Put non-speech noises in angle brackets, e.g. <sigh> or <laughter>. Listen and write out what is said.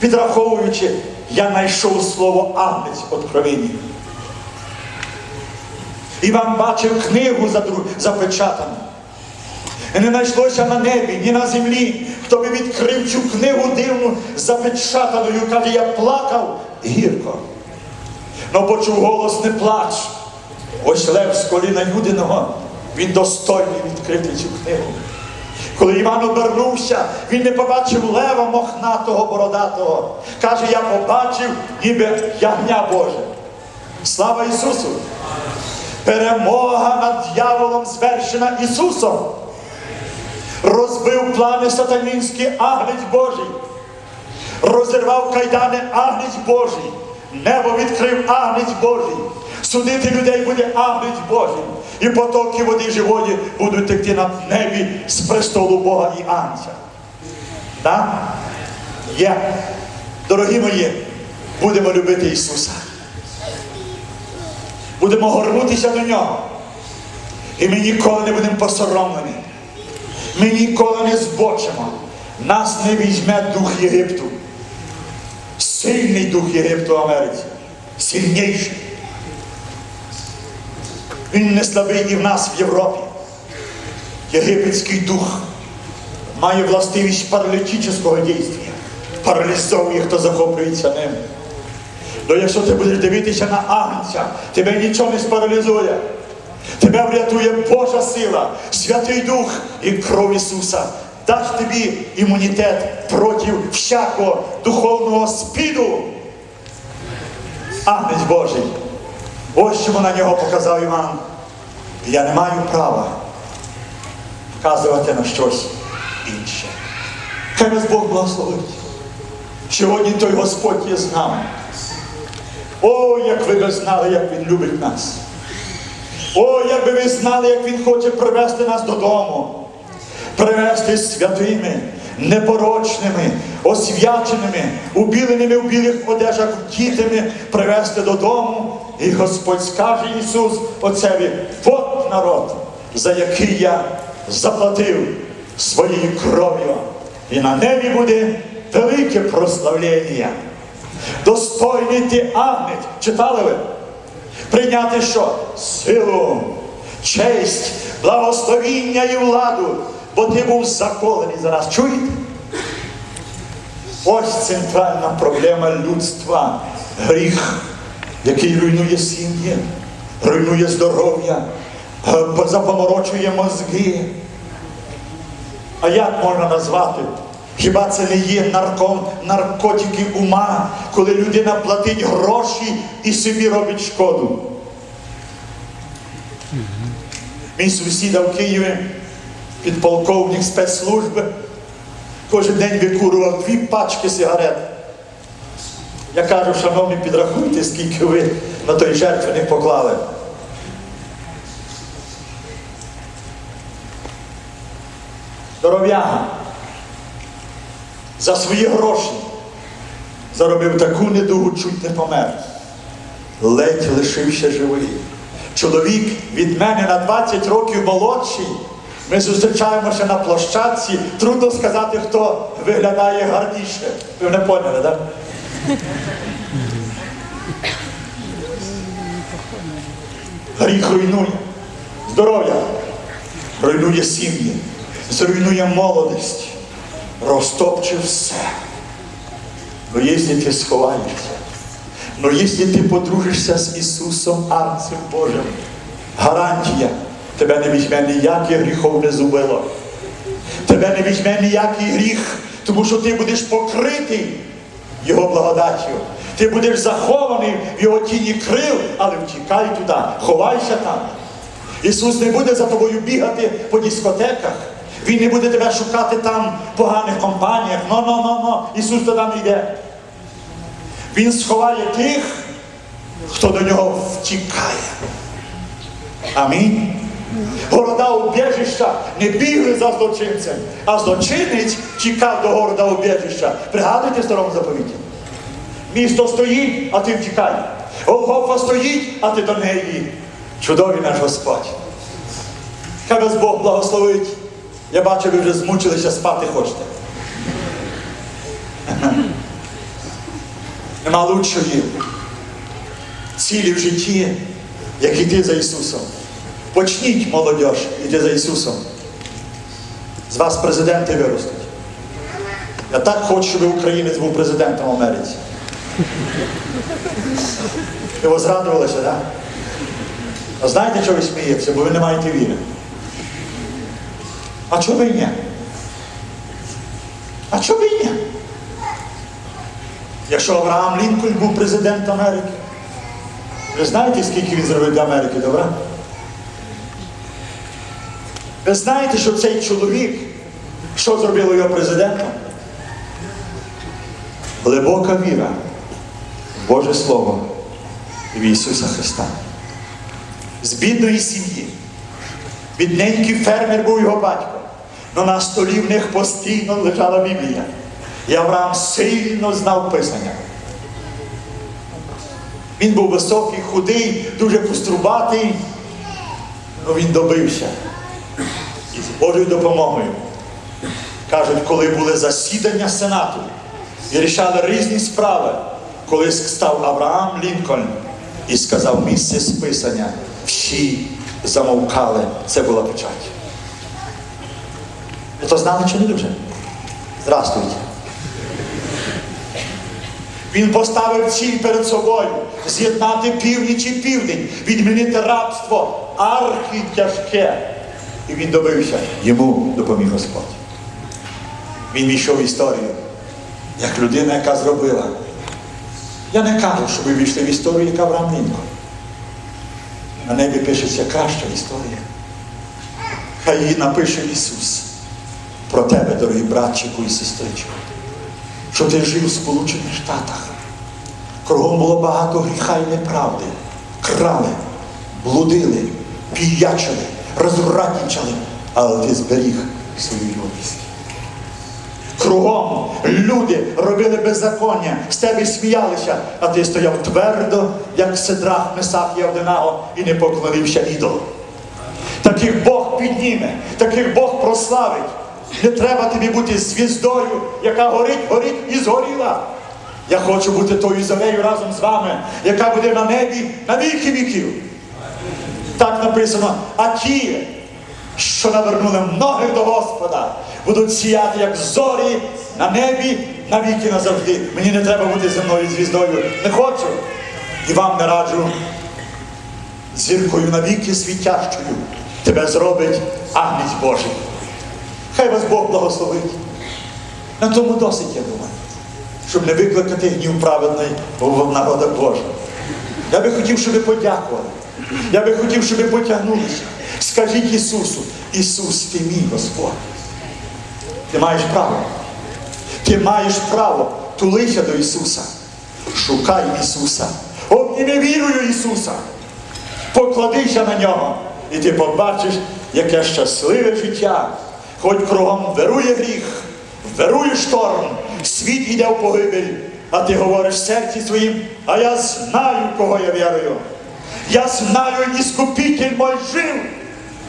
підраховуючи, я знайшов слово агнець откровення. Іван бачив книгу запечатану. І не знайшлося на небі, ні на землі, хто би відкрив цю книгу дивну запечатаною. Каже, я плакав гірко. Но почув голос не плач. Ось лев з коліна Юдиного, він достойний відкрити цю книгу. Коли Іван обернувся, він не побачив лева мохнатого бородатого. Каже, я побачив ніби ягня Боже. Слава Ісусу! Перемога над дьяволом звершена Ісусом. Розбив плани сатанінські агнець Божий. Розірвав кайдани агнець Божий. Небо відкрив агнець Божий. Судити людей буде агнець Божий. І потоки води живої будуть текти на небі з престолу Бога і Агнця. Так? Є. Дорогі мої, будемо любити Ісуса. Будемо горнутися до Нього. І ми ніколи не будемо посоромлені. Ми ніколи не збочимо. Нас не візьме дух Єгипту. Сильний дух Єгипту Америці. Сильніший. Він не слабий і в нас в Європі. Єгипетський дух має властивість паралітичного дійства. Паралізовує, хто захоплюється ним. Ну якщо ти будеш дивитися на агнця, тебе нічого не спаралізує. Тебе врятує Божа сила, Святий Дух і кров Ісуса. Дасть тобі імунітет проти всякого духовного спіду. Агнець Божий. Ось чому на нього показав Іван. Я не маю права вказувати на щось інше. Хай нас Бог благословить. Сьогодні той Господь є з нами. О, як ви би знали, як Він любить нас. О, як би ви знали, як Він хоче привести нас додому. Привести святими, непорочними, освяченими, убіленими в білих одежах дітями, привести додому. І Господь скаже Ісус Отцеві, от народ, за який я заплатив своєю кров'ю. І на небі буде велике прославлення. Достойний ти агнець. Читали ви? Прийняти що? Силу, честь, благословіння і владу, бо ти був заколений за нас. Чуєте? Ось центральна проблема людства. Гріх, який руйнує сім'ї, руйнує здоров'я, е, запоморочує мозги. А як можна назвати? Хіба це не є нарком, наркотики ума, коли людина платить гроші і собі робить шкоду? Мій сусіда в Києві, підполковник спецслужби, кожен день викурував дві пачки сигарет. Я кажу, шановні, підрахуйте, скільки ви на той жертвенник поклали. Здоров'яга за свої гроші заробив таку недугу, чуть не помер. Ледь лишився живий. Чоловік від мене на 20 років молодший. Ми зустрічаємося на площадці. Трудно сказати, хто виглядає гарніше. Ви не поняли, так? Гріх руйнує. Здоров'я руйнує сім'ї, зруйнує молодість, розтопче все. Но якщо ти сховаєшся, но якщо ти подружишся з Ісусом Арцем Божим, гарантія, тебе не візьме ніяке гріховне зубило. Тебе не візьме ніякий гріх, тому що ти будеш покритий Його благодаттю. Ти будеш захований в його тіні крил, але втікай туди, ховайся там. Ісус не буде за тобою бігати по дискотеках. Він не буде тебе шукати там в поганих компаніях. Но, но, но, но. Ісус туди не йде. Він сховає тих, хто до нього втікає. Амінь. Города убіжища не бігли за злочинцем, а злочинець тікав до города убіжища. Пригадуйте в старому заповіті. Місто стоїть, а ти втікай. Голгофа стоїть, а ти до неї. Чудовий наш Господь. Хай вас Бог благословить. Я бачу, ви вже змучилися спати хочете. <laughs> Нема лучшої цілі в житті, як іти за Ісусом. Почніть, молодь, іти за Ісусом. З вас президенти виростуть. Я так хочу, щоб українець був президентом Америці. Ви возрадувалися, так? Да? А знаєте, що ви смієтеся? Бо ви не маєте віри. А чого ні? А чого ні? Якщо Авраам Лінкольн був президентом Америки, ви знаєте, скільки він зробив для Америки, добре? Ви знаєте, що цей чоловік, що зробило його президентом? Глибока віра в Боже Слово в Ісуса Христа. З бідної сім'ї. Бідненький фермер був його батько. Но на столі в них постійно лежала Біблія. І Авраам сильно знав Писання. Він був високий, худий, дуже пострубатий, але він добився. Божою допомогою. Кажуть, коли були засідання Сенату і рішали різні справи, коли став Авраам Лінкольн і сказав місце списання, всі замовкали. Це була печать. То знали чи не дуже? Здравствуйте. Він поставив ціль перед собою з'єднати північ і південь, відмінити рабство, архі тяжке. І він добився. Йому допоміг Господь. Він війшов в історію, як людина, яка зробила. Я не кажу, щоб ви війшли в історію, як Авраам Лінкольн. На небі пишеться краща історія. Хай її напише Ісус про тебе, дорогі братчику і сестричку, що ти жив в Сполучених Штатах. Кругом було багато гріха і неправди. Крали, блудили, піячили, розрадничали, але ти зберіг свою юність. Кругом люди робили беззаконня, з тебе сміялися, а ти стояв твердо, як Седрах, Месах і Авденаго, і не поклонився ідолу. Таких Бог підніме, таких Бог прославить. Не треба тобі бути звіздою, яка горить, горить і згоріла. Я хочу бути тою зорею разом з вами, яка буде на небі на віки віків. Так написано, а ті, що навернули ноги до Господа, будуть сіяти, як зорі на небі навіки назавжди. Мені не треба бути земною звіздою. Не хочу. І вам не раджу зіркою навіки світящою. Тебе зробить Агнець Божий. Хай вас Бог благословить. На тому досить, я думаю, щоб не викликати гнів праведний в народах Божих. Я би хотів, щоб ви подякували. Я би хотів, щоб ви потягнулися. Скажіть Ісусу, Ісус, ти мій Господь. Ти маєш право. Ти маєш право. Тулися до Ісуса. Шукай Ісуса. Обніми вірою Ісуса. Покладися на нього. І ти побачиш, яке щасливе життя. Хоч кругом вирує гріх, вирує шторм, світ іде в погибель, а ти говориш серці своїм, а я знаю, кого я вірую. Я знаю, Искупитель мой жив,